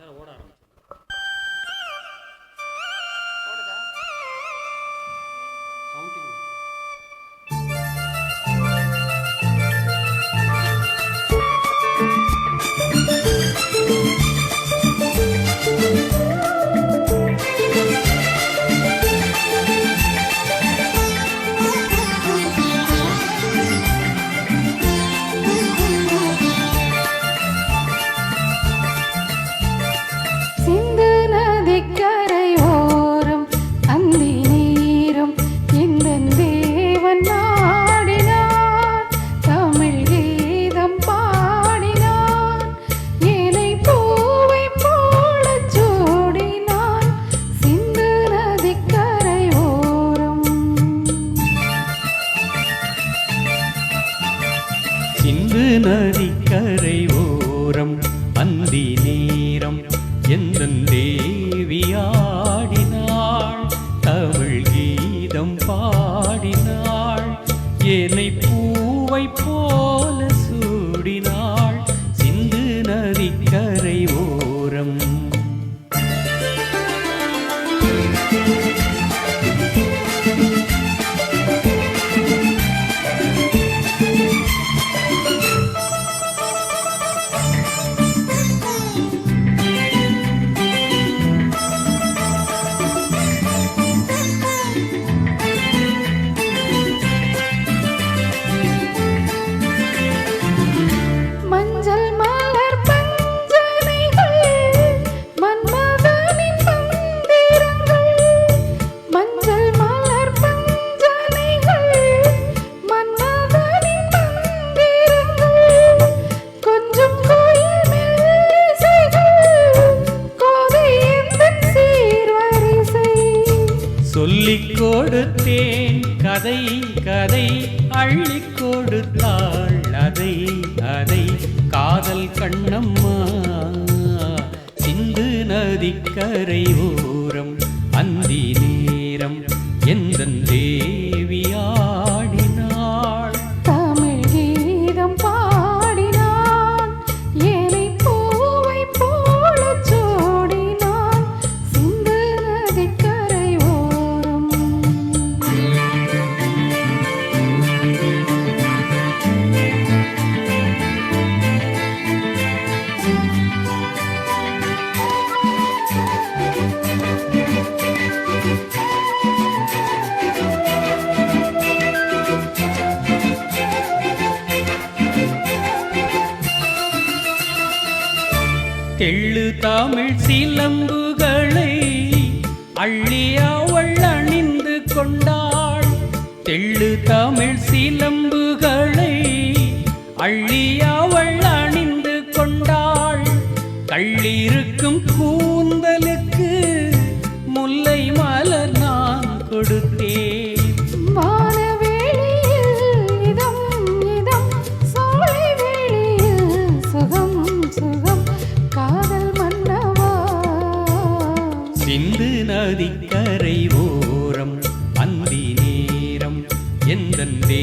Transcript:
நேரம் ஓட ஆரம்பிச்சு நதிக்கரை ஓரம் அந்தி நேரம் எந்த தேவியாடினாள் தமிழ் கீதம் பாடினாள் என்னை பூவை போ சொல்லிக் கொடுத்தேன். கதை கதை அள்ளி கொடுத்தாள். அதை அதை காதல் கண்ணம்மா. சிந்து நதிக்கரை ஓ தெள்ளு தமிழ் சிலம்புகளை அள்ளியாவள் அணிந்து கொண்டாள். தெள்ளு தமிழ் சிலம்புகளை அள்ளியாவள் அணிந்து கொண்டாள். கள்ளிருக்கும் கூ சிந்து நதிக்கரை ஓரம் அந்தி நேரம் எந்தன் தே